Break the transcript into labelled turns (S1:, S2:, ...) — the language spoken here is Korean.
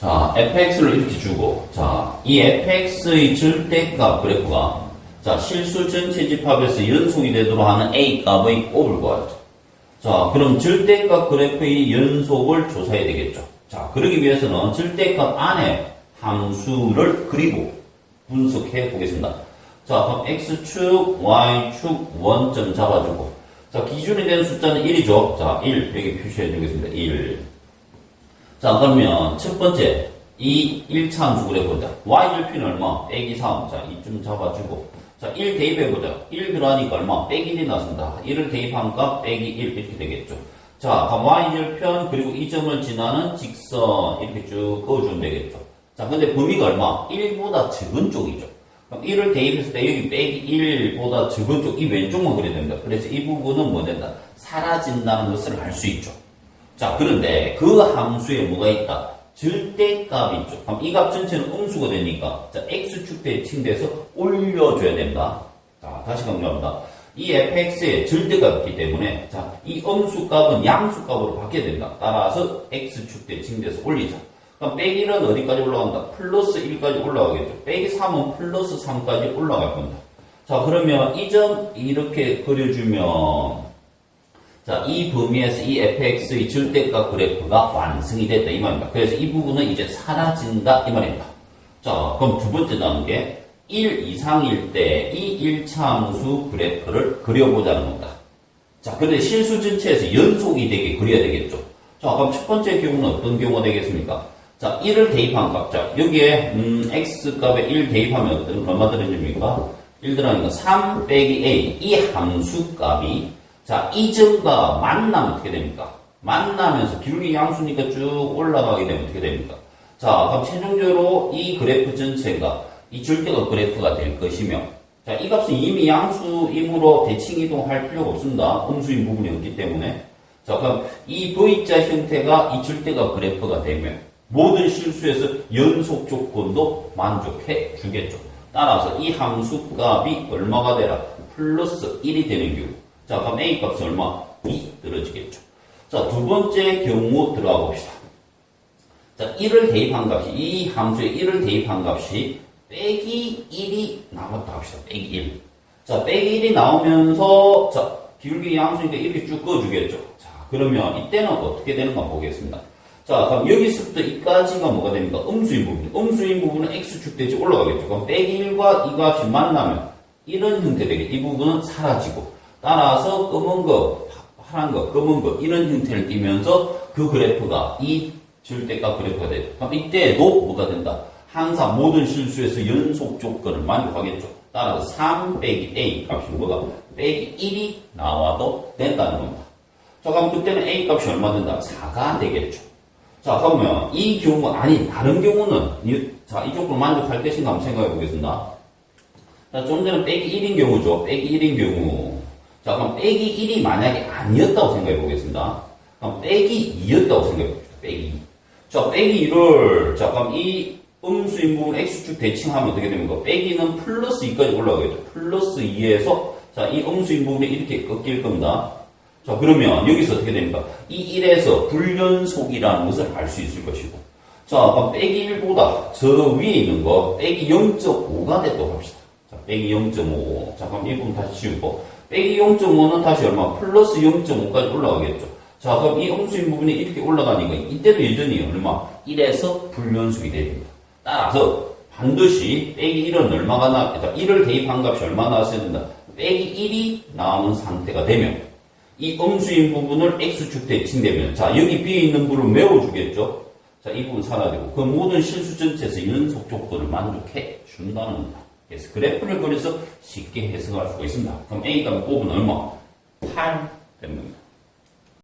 S1: 자, fx를 이렇게 주고, 자, 이 fx의 절대값 그래프가, 자, 실수 전체 집합에서 연속이 되도록 하는 a 값의 곱을 구하죠. 자, 그럼 절대값 그래프의 연속을 조사해야 되겠죠. 자, 그러기 위해서는 절대값 안에 함수를 그리고 분석해 보겠습니다. 자, 그럼 x축, y축 원점 잡아주고, 자, 기준이 되는 숫자는 1이죠. 자, 1, 여기 표시해 주겠습니다. 1. 자, 그러면 첫 번째, 이 1차 함수 그래보자. y절편은 얼마? 빼기 3. 자, 이쯤 잡아주고. 자, 1 대입해보자. 1 들어가니까 얼마? 빼기 1이 나왔습니다. 1을 대입한 값 빼기 1 이렇게 되겠죠. 자, 그럼 y절편 그리고 이 점을 지나는 직선 이렇게 쭉 그어주면 되겠죠. 자, 근데 범위가 얼마? 1보다 적은 쪽이죠. 그럼 1을 대입했을 때 여기 빼기 1보다 적은 쪽, 이 왼쪽만 그려야 됩니다. 그래서 이 부분은 뭐 된다? 사라진다는 것을 알 수 있죠. 자, 그런데 그 함수에 뭐가 있다? 절대값이 있죠. 그럼 이 값 전체는 음수가 되니까, 자, x축 대칭돼서 올려줘야 된다. 자, 다시 강조합니다. 이 fx에 절대값이 있기 때문에, 자, 이 음수값은 양수값으로 바뀌어야 된다. 따라서 x축 대칭돼서 올리자. 그럼 빼기 1은 어디까지 올라간다? 플러스 1까지 올라가겠죠. 빼기 3은 플러스 3까지 올라갈 겁니다. 자, 그러면 이 점 이렇게 그려주면, 자, 이 범위에서 이 fx의 절대값 그래프가 완성이 됐다. 이 말입니다. 그래서 이 부분은 이제 사라진다. 이 말입니다. 자, 그럼 두 번째 단계. 1 이상일 때 이 1차 함수 그래프를 그려보자는 겁니다. 자, 근데 실수 전체에서 연속이 되게 그려야 되겠죠. 자, 그럼 첫 번째 경우는 어떤 경우가 되겠습니까? 자, 1을 대입한 값. 자, 여기에, 음, x값에 1 대입하면 얼마 들어집니까? 1 들어가니까 3 빼기 a. 이 함수 값이, 자, 이 점과 만나면 어떻게 됩니까? 만나면서 기울기 양수니까 쭉 올라가게 되면 어떻게 됩니까? 자, 그럼 최종적으로 이 그래프 전체가 이 절대값 그래프가 될 것이며, 자, 이 값은 이미 양수이므로 대칭 이동할 필요가 없습니다. 음수인 부분이 없기 때문에. 자, 그럼 이 V자 형태가 이 절대값 그래프가 되면 모든 실수에서 연속 조건도 만족해 주겠죠. 따라서 이 함수 값이 얼마가 되라? 플러스 1이 되는 경우. 자, 그럼 A 값은 얼마? 2 떨어지겠죠. 자, 두 번째 경우 들어가 봅시다. 자, 1을 대입한 값이, 이 함수에 1을 대입한 값이 빼기 1이 나왔다 합시다. 빼기 1. 자, 빼기 1이 나오면서, 자, 기울기 양수니까 이렇게 쭉 그어주겠죠. 자, 그러면 이때는 어떻게 되는가 보겠습니다. 자, 그럼 여기서부터 이까지가 뭐가 됩니까? 음수인 부분. 음수인 부분은 x축 대지 올라가겠죠. 그럼 빼기 1과 이 값이 만나면 이런 형태 되겠죠. 이 부분은 사라지고. 따라서 검은 거, 파란 거, 검은 거, 이런 형태를 띠면서 그 그래프가 이 절대값 그래프가 돼요. 그럼 이때도 뭐가 된다? 항상 모든 실수에서 연속 조건을 만족하겠죠. 따라서 3 빼기 a 값이 뭐가? 빼기 1이 나와도 된다는 겁니다. 자, 그럼 그때는 a 값이 얼마 된다? 4가 되겠죠. 자, 그러면 이 경우, 아니, 다른 경우는, 이, 자, 이 조건을 만족할 것인가 한번 생각해 보겠습니다. 자, 좀 전에 빼기 1인 경우죠. 빼기 1인 경우. 자, 그럼 빼기 1이 만약에 아니었다고 생각해 보겠습니다. 그럼 빼기 2였다고 생각해 봅시다. 빼기 2. 자, 빼기 1을, 자, 그럼 이 음수인 부분 x축 대칭하면 어떻게 됩니까? 빼기는 플러스 2까지 올라가겠죠. 플러스 2에서, 자, 이 음수인 부분이 이렇게 꺾일 겁니다. 자, 그러면 여기서 어떻게 됩니까? 이 1에서 불연속이라는 것을 알 수 있을 것이고. 자, 그럼 빼기 1보다 저 위에 있는 거 빼기 0.5가 됐다고 합시다. 자, 빼기 0.5. 자, 그럼 이 부분 다시 지우고. 빼기 0.5는 다시 얼마? 플러스 0.5까지 올라가겠죠. 자, 그럼 이 음수인 부분이 이렇게 올라가니까 이때도 여전히 얼마? 1에서 불연속이 됩니다. 따라서 반드시 빼기 1은 얼마가 나, 1을 대입한 값이 얼마 나왔어야 된다? 빼기 1이 나오는 상태가 되면 이 음수인 부분을 x축 대칭되면 자 여기 비어 있는 부분을 메워주겠죠. 자 이 부분 사라지고 그 모든 실수 전체에서 연속 조건을 만족해 준다는 겁니다. 그래서 그래프를 그려서 쉽게 해석할 수가 있습니다. 그럼 a 값 곱은 얼마? 8 됩니다.